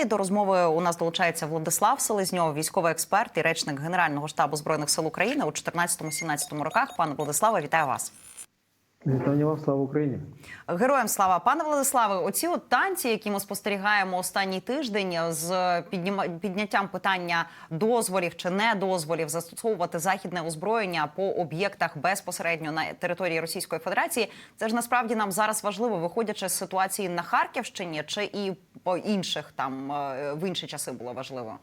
далі. До розмови у нас долучається Владислав Селезньов, військовий експерт і речник Генерального штабу збройних сил України у 14-17 роках. Пане Владиславе, вітаю вас. Вітання вам, слава Україні. Героям слава пане Владиславе. Оці от танці, які ми спостерігаємо останній тиждень, з підняттям питання дозволів чи не дозволів застосовувати західне озброєння по об'єктах безпосередньо на території Російської Федерації. Це ж насправді нам зараз важливо, виходячи з ситуації на Харківщині, чи і по інших там е, в інші часи було важливо.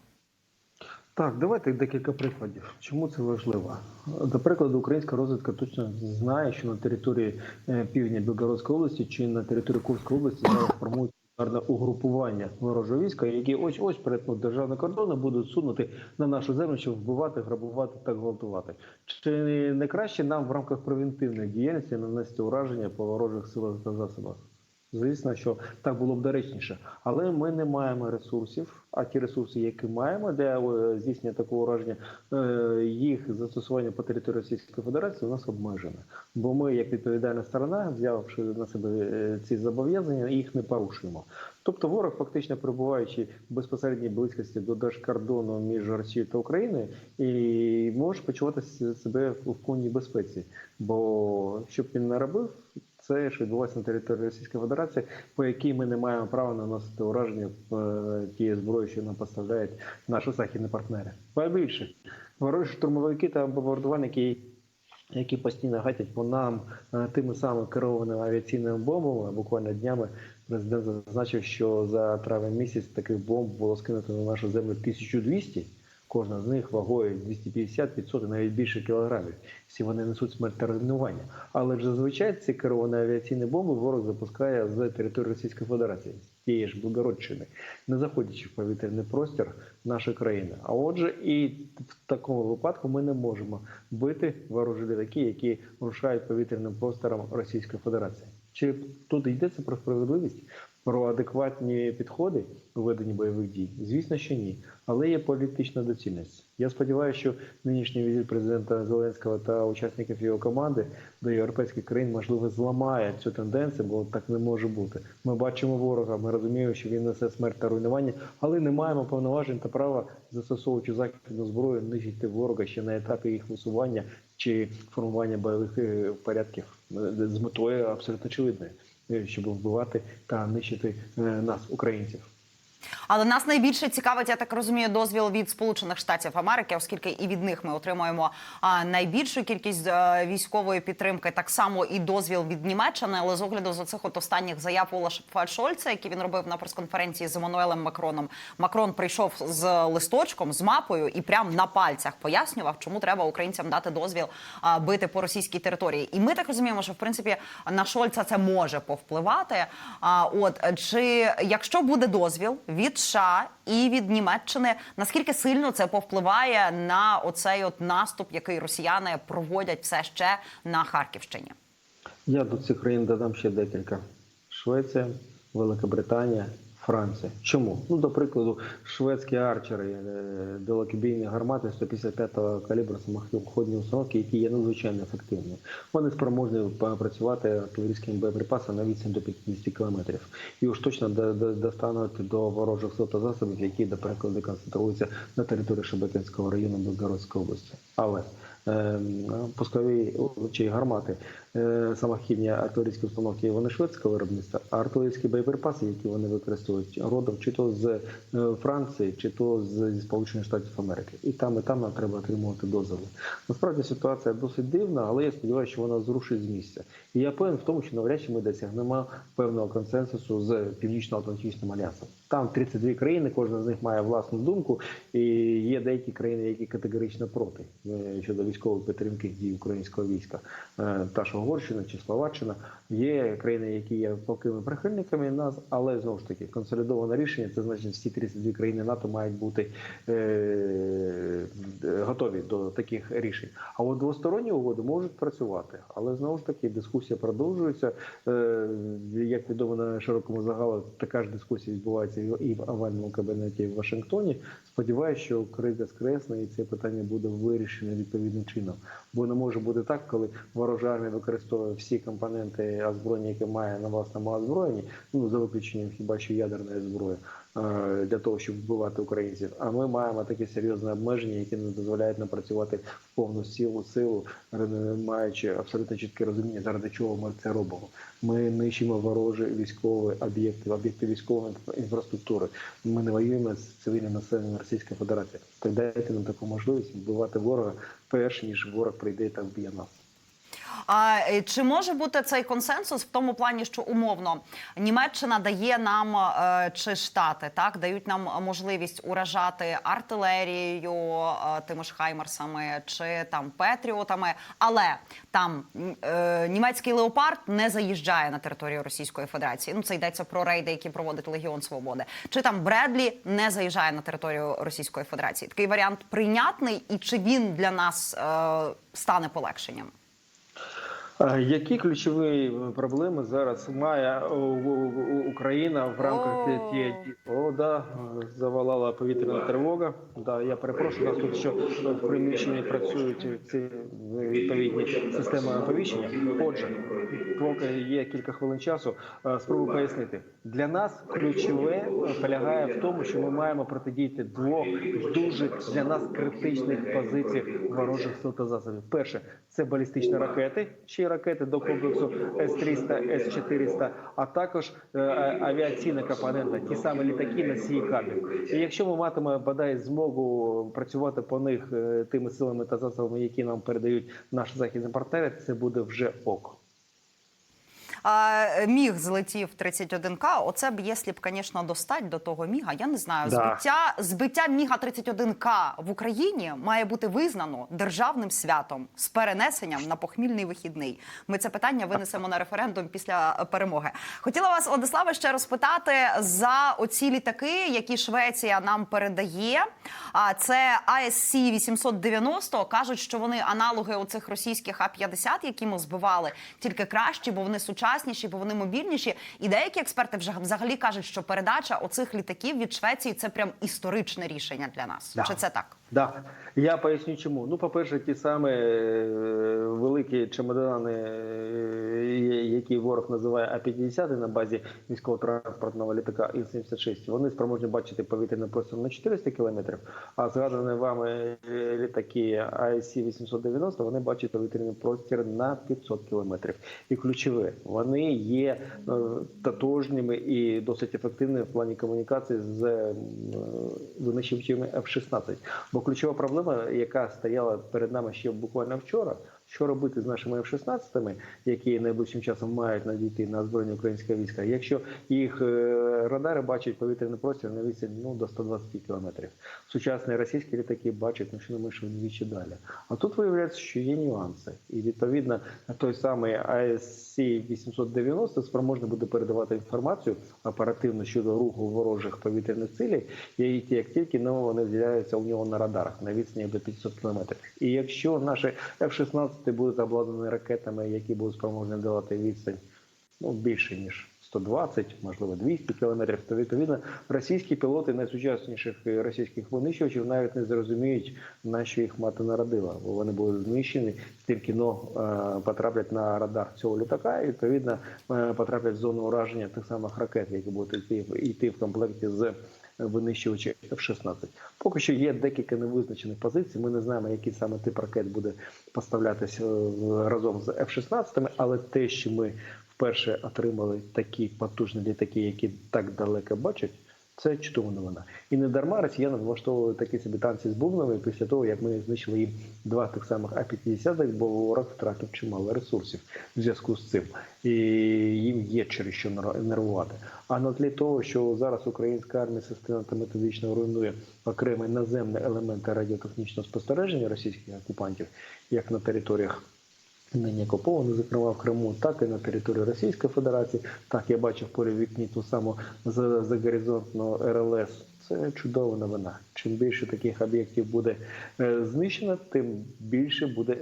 Так, давайте декілька прикладів. Чому це важливо? До прикладу, українська розвідка точно знає, що на території е, півдня Білгородської області чи на території Курської області зараз формують гарне угрупування ворожого війська, які ось ось перетнуть державний кордон будуть сунути на нашу землю, щоб вбивати, грабувати та гвалтувати. Чи не краще нам в рамках превентивної діяльності нанести ураження по ворожих силах та засобах? Звісно, що так було б доречніше, але ми не маємо ресурсів. А ті ресурси, які маємо для е, здійснення такого ураження, е, їх застосування по території Російської Федерації у нас обмежене. Бо ми, як відповідальна сторона, взявши на себе е, ці зобов'язання, їх не порушуємо. Тобто, ворог, фактично перебуваючи в безпосередній близькості до держкордону між Росією та Україною, і може почувати себе в повній безпеці. Бо щоб він не робив, це що відбувається на території Російської Федерації, по якій ми не маємо права наносити ураження е, тієї зброї, що нам поставляють наші західні партнери. Більше ворожі штурмовики та бомбардувальники, які постійно гатять по нам е, тими самими керованими авіаційними бомбами. Буквально днями президент зазначив, що за травень місяць таких бомб було скинуто на нашу землю 1200. Кожна з них вагою 250-500 і навіть більше кілограмів. Всі вони несуть смерть та руйнування. Але ж зазвичай ці керовані авіаційні бомби ворог запускає з території Російської Федерації, з тієї ж Білгородщини, не заходячи в повітряний простір нашої країни. А отже, і в такому випадку ми не можемо бити ворожі літаки, які рушають повітряним простором Російської Федерації. Чи тут йдеться про справедливість? Про адекватні підходи у веденні бойових дій? Звісно, що ні. Але є політична доцільність. Я сподіваюся, що нинішній візит президента Зеленського та учасників його команди до європейських країн можливо зламає цю тенденцію, бо так не може бути. Ми бачимо ворога, ми розуміємо, що він несе смерть та руйнування, але не маємо повноважень та права застосовуючи західну зброю, нищити ворога ще на етапі їх висування чи формування бойових е, порядків з метою абсолютно очевидною щоб вбивати та нищити е, нас, українців. Але нас найбільше цікавить, я так розумію, дозвіл від Сполучених Штатів Америки, оскільки і від них ми отримуємо найбільшу кількість а, військової підтримки, так само і дозвіл від Німеччини. Але з огляду з оцих от останніх заяв Олаша Шольца, які він робив на прес-конференції з Еммануелем Макроном, Макрон прийшов з листочком, з мапою і прямо на пальцях пояснював, чому треба українцям дати дозвіл бити по російській території. І ми так розуміємо, що в принципі на Шольца це може повпливати. А от чи якщо буде дозвіл від США і від Німеччини, наскільки сильно це повпливає на оцей от наступ, який росіяни проводять все ще на Харківщині? Я до цих країн додам ще декілька: Швеція, Велика Британія, Франція. Чому? Ну, до прикладу, шведські арчери, е, далекобійні гармати 155-го калібру самоходні установки, які є надзвичайно ефективні. Вони спроможні працювати артилерійськими боєприпасами на відстань до 50 кілометрів. І уж точно достануть до ворожих сил та засобів, які, до прикладу, концентруються на території Шебекинського району Белгородської області. Але пускові чи гармати, самохідні артилерійські установки, вони шведського виробництва, а артилерійські боєприпаси, які вони використовують, родом чи то з Франції, чи то з Сполучених Штатів Америки. І там, і там треба отримувати дозволи. Насправді ситуація досить дивна, але я сподіваюся, що вона зрушить з місця. І я певен в тому, що навряд чи ми досягнемо певного консенсусу з Північно-Атлантичним альянсом. Там 32 країни, кожна з них має власну думку, і є деякі країни, які категорично проти щодо військової підтримки дій українського війська. Та ж Угорщина чи Словаччина є країни, які є палкими прихильниками нас, але знову ж таки консолідоване рішення. Це значить, всі 32 країни НАТО мають бути е, готові до таких рішень. А от двосторонні угоди можуть працювати, але знову ж таки дискусія продовжується. Е, як відомо на широкому загалу, така ж дискусія відбувається і в овальному кабінеті і в Вашингтоні. Сподіваюся, що криза скресне і це питання буде вирішене відповідним чином. Бо не може бути так, коли ворожа армія використовує всі компоненти озброєння, яке має на власному озброєнні, ну за виключенням хіба що ядерної зброї. Е, для того, щоб вбивати українців. А ми маємо такі серйозні обмеження, які не дозволяють нам працювати в повну силу, силу, маючи абсолютно чітке розуміння, заради чого ми це робимо. Ми нищимо ворожі військові об'єкти, об'єкти військової інфраструктури. Ми не воюємо з цивільним населенням Російської Федерації. Так дайте нам таку можливість вбивати ворога перш ніж ворог прийде та вб'є нас. А е, чи може бути цей консенсус в тому плані, що умовно Німеччина дає нам е, чи Штати так дають нам можливість уражати артилерією, е, тими ж хаймерсами чи там петріотами, але там німецький леопард не заїжджає на територію Російської Федерації. Ну це йдеться про рейди, які проводить Легіон Свободи. Чи там Бредлі не заїжджає на територію Російської Федерації? Такий варіант прийнятний, і чи він для нас стане полегшенням? А Які ключові е, проблеми зараз має о, Україна в рамках тієї о, да, е, завалала повітряна тривога. Да, я перепрошую, нас тут що в приміщенні працюють ці е, відповідні системи оповіщення. Отже, поки є кілька хвилин часу, е, спробую пояснити. Для нас ключове е, полягає в тому, що ми маємо протидіяти двох дуже для нас критичних позицій ворожих сил та засобів. Перше це балістичні ракети, ракети до комплексу С-300, С-400, а також е, авіаційна компонента, ті самі літаки носії кабель. І якщо ми матимемо бодай змогу працювати по них е, тими силами та засобами, які нам передають наші західні партнери, це буде вже ок. А, міг злетів 31К. Оце б, якщо б, звісно, достать до того міга. Я не знаю. Да. Збиття, збиття міга 31К в Україні має бути визнано державним святом з перенесенням на похмільний вихідний. Ми це питання винесемо на референдум після перемоги. Хотіла вас, Владиславе, ще розпитати за оці літаки, які Швеція нам передає. А це ASC 890. кажуть, що вони аналоги оцих російських А-50, які ми збивали, тільки кращі, бо вони сучасніші, бо вони мобільніші. І деякі експерти вже взагалі кажуть, що передача оцих літаків від Швеції це прям історичне рішення для нас. Да. Чи це так? Да, я поясню чому. Ну, по-перше, ті самі е, великі чемодани, е, які ворог називає А-50 на базі військового транспортного літака Іл-76, вони спроможні бачити повітряний простір на 400 кілометрів, а згадані вами е, літаки АС-890, вони бачать повітряний простір на 500 кілометрів. І ключове, вони є тотожніми і досить ефективними в плані комунікації з винищувачами F-16. Бо ключова проблема, яка стояла перед нами ще буквально вчора, що робити з нашими F-16, які найближчим часом мають надійти на озброєння українського війська, якщо їх е, радари бачать повітряний простір на відстані ну, до 120 кілометрів. Сучасні російські літаки бачать ну, що не менше вдвічі далі. А тут виявляється, що є нюанси. І відповідно той самий АСС 890 спроможний буде передавати інформацію оперативно щодо руху ворожих повітряних цілей, і як тільки ну, вони з'являються у нього на радарах на відстані до 500 кілометрів. І якщо наші F-16 будуть обладнані ракетами, які будуть спроможні давати відстань ну, більше ніж 120, можливо 200 кілометрів, то відповідно російські пілоти найсучасніших е, російських винищувачів навіть не зрозуміють, на що їх мати народила, бо вони будуть знищені, тільки но е, потраплять на радар цього літака, і відповідно е, потраплять в зону ураження тих самих ракет, які будуть йти, йти в комплекті з винищувачі F-16. Поки що є декілька невизначених позицій. Ми не знаємо, який саме тип ракет буде поставлятися е, разом з F-16, але те, що ми вперше отримали такі потужні літаки, які так далеко бачать. Це чудова новина. І не дарма росіяни влаштовували такі собі танці з бубнами після того, як ми знищили їм два тих самих А-50, бо ворог втратив чимало ресурсів в зв'язку з цим. І їм є через що нервувати. А на тлі того, що зараз українська армія системно та руйнує окремі наземні елементи радіотехнічного спостереження російських окупантів, як на територіях нині окупованих, зокрема в Криму, так і на території Російської Федерації. Так я бачив в вікні ту саму за, за горизонтну РЛС. Це чудова новина. Чим більше таких об'єктів буде е, знищено, тим більше буде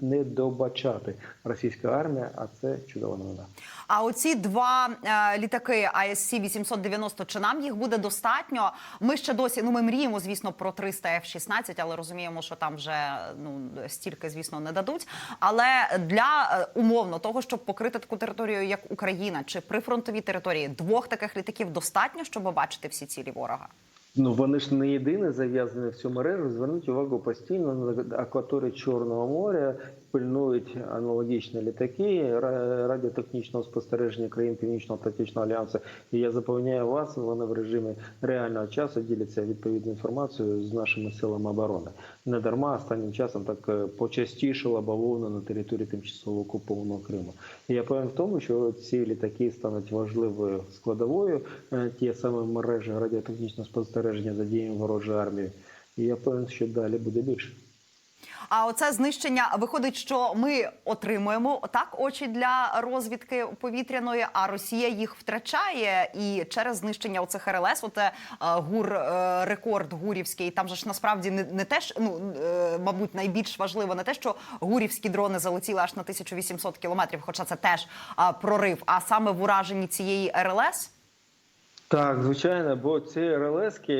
недобачати російська армія. А це чудова новина. А оці два е, літаки ISC 890, чи нам їх буде достатньо? Ми ще досі, ну ми мріємо, звісно, про 300 F-16, але розуміємо, що там вже ну стільки, звісно, не дадуть. Але для е, умовно того, щоб покрити таку територію, як Україна, чи прифронтові території, двох таких літаків достатньо, щоб бачити всі цілі ворога. Ну вони ж не єдині зав'язані в цю мережу. Зверніть увагу постійно на акваторії Чорного моря. Пильнують аналогічні літаки радіотехнічного спостереження країн Північно-Атлантичного альянсу. І я запевняю вас, вони в режимі реального часу діляться відповідною інформацією з нашими силами оборони. Не дарма останнім часом так е, почастішила бавовна на території тимчасово окупованого Криму. Я певен в тому, що ці літаки стануть важливою складовою е, ті саме мережі радіотехнічного спостереження за діями ворожої армії. І я певен, що далі буде більше. А оце знищення виходить, що ми отримуємо так очі для розвідки повітряної, а Росія їх втрачає. І через знищення оцих РЛС, оте е, гур е, рекорд гурівський. Там же ж насправді не, не те ж, ну е, мабуть, найбільш важливо не те, що гурівські дрони залетіли аж на 1800 кілометрів, хоча це теж прорив, а саме в ураженні цієї РЛС. Так, звичайно, бо ці РЛСки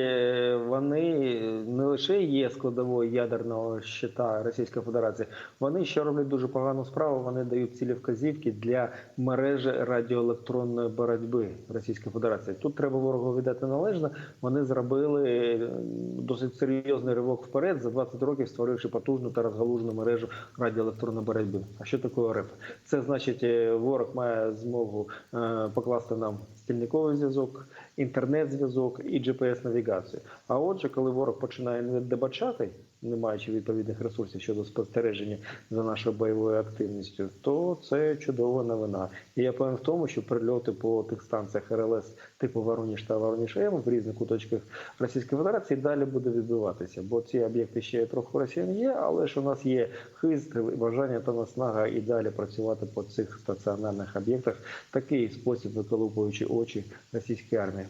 вони не лише є складовою ядерного щита Російської Федерації, вони ще роблять дуже погану справу. Вони дають цілі вказівки для мережі радіоелектронної боротьби Російської Федерації. Тут треба ворогу віддати належно. Вони зробили е, досить серйозний ривок вперед за 20 років, створивши потужну та розгалужену мережу радіоелектронної боротьби. А що таке РЕП? Це значить, е, ворог має змогу е, покласти нам стільниковий зв'язок, інтернет-зв'язок і GPS-навігацію. А отже, коли ворог починає не дебачати, не маючи відповідних ресурсів щодо спостереження за нашою бойовою активністю, то це чудова новина. І я певен в тому, що прильоти по тих станціях РЛС типу Вороніж та Вороніж М в різних куточках Російської Федерації далі буде відбуватися, бо ці об'єкти ще трохи росіян є, але ж у нас є хист, бажання та наснага і далі працювати по цих стаціонарних об'єктах такий спосіб, виколупуючи очі російської армії.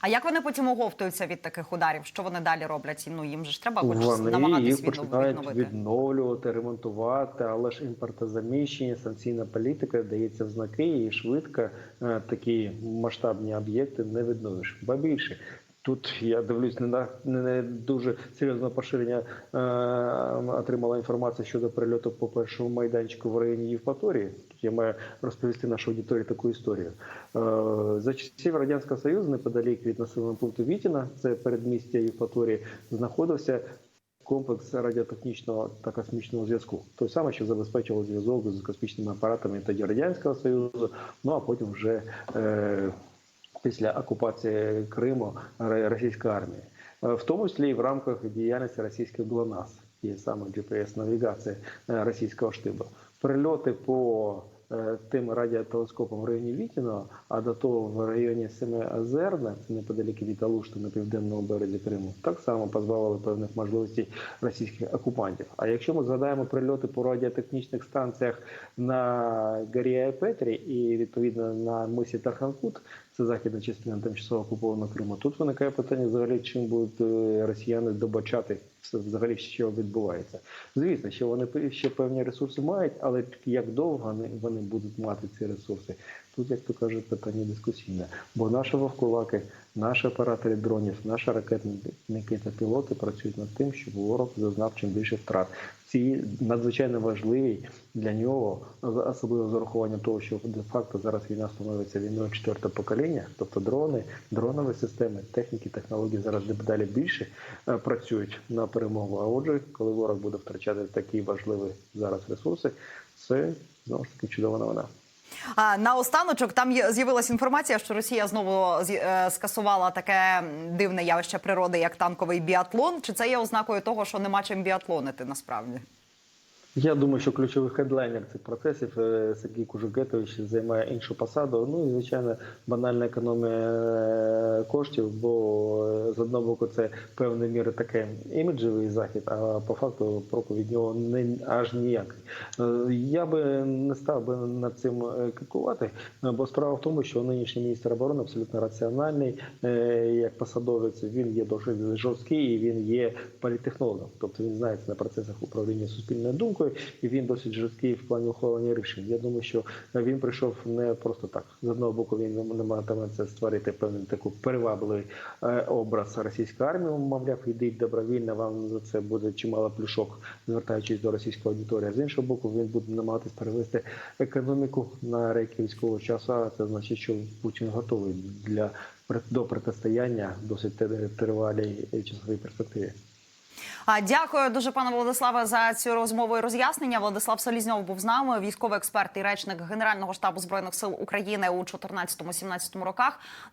А як вони потім оговтуються від таких ударів? Що вони далі роблять? Ну їм же ж треба хоч Вони намагатись їх починають відновити. відновлювати, ремонтувати, але ж імпортозаміщення, санкційна політика дається в знаки, і швидко е, такі масштабні об'єкти не відновиш. Ба більше. Тут я дивлюсь, не на не дуже серйозне поширення е, отримала інформація щодо прильоту по першому майданчику в районі Євпаторії. Тут я маю розповісти нашій аудиторії таку історію. Е, за часів радянського союзу, неподалік від населеного пункту Вітіна, це передмістя Євпаторії, знаходився комплекс радіотехнічного та космічного зв'язку. Той самий, що забезпечував зв'язок з космічними апаратами тоді радянського союзу. Ну а потім вже е, після окупації Криму російської армії, Е, в тому числі і в рамках діяльності російської ГЛОНАСС, є саме GPS-навігація е, російського штибу. Прильоти по е, тим радіотелескопам в районі Вітіного, а до того в районі Семиозерна, це неподалік від Алушти на південному березі Криму, так само позбавили певних можливостей російських окупантів. А якщо ми згадаємо прильоти по радіотехнічних станціях на горі Айпетрі і відповідно на мисі Тарханкут, це західна частина тимчасово окупованого Криму, тут виникає питання взагалі, чим будуть е, росіяни добачати все взагалі, що відбувається. Звісно, що вони ще певні ресурси мають, але як довго вони будуть мати ці ресурси? Тут, як то кажуть, питання дискусійне. Бо наші вовкулаки, наші оператори дронів, наші ракетники та пілоти працюють над тим, щоб ворог зазнав чим більше втрат. Ці надзвичайно важливі для нього, особливо з урахуванням того, що де-факто зараз війна становиться війною четвертого покоління, тобто дрони, дронові системи, техніки, технології зараз дедалі більше е, працюють на перемогу. А отже, коли ворог буде втрачати такі важливі зараз ресурси, це знову ж таки чудова новина. А на останочок там з'явилася інформація, що Росія знову е, скасувала таке дивне явище природи, як танковий біатлон. Чи це є ознакою того, що нема чим біатлонити насправді? Я думаю, що ключовий хедлайнер цих процесів е, Сергій Кужугетович займає іншу посаду. Ну і звичайно, банальна економія е, коштів, бо е, з одного боку це певною мірою таке іміджевий захід, а по факту проку від нього не аж ніякий. Я би не став би над цим крикувати, бо справа в тому, що нинішній міністр оборони абсолютно раціональний, як посадовець. Він є досить жорсткий і він є політехнологом, тобто він знається на процесах управління суспільною думкою. Європи, і він досить жорсткий в плані ухвалення рішень. Я думаю, що він прийшов не просто так. З одного боку, він намагатиметься створити певний таку перевабливий е, образ російської армії. Мовляв, йдіть добровільно, вам за це буде чимало плюшок, звертаючись до російської аудиторії. З іншого боку, він буде намагатись перевести економіку на рейки військового часу. А це значить, що Путін готовий для до протистояння досить тривалій часовій перспективі. Дякую дуже, пане Владиславе, за цю розмову і роз'яснення. Владислав Солізньов був з нами, військовий експерт і речник Генерального штабу збройних сил України у 2014-2017 роках.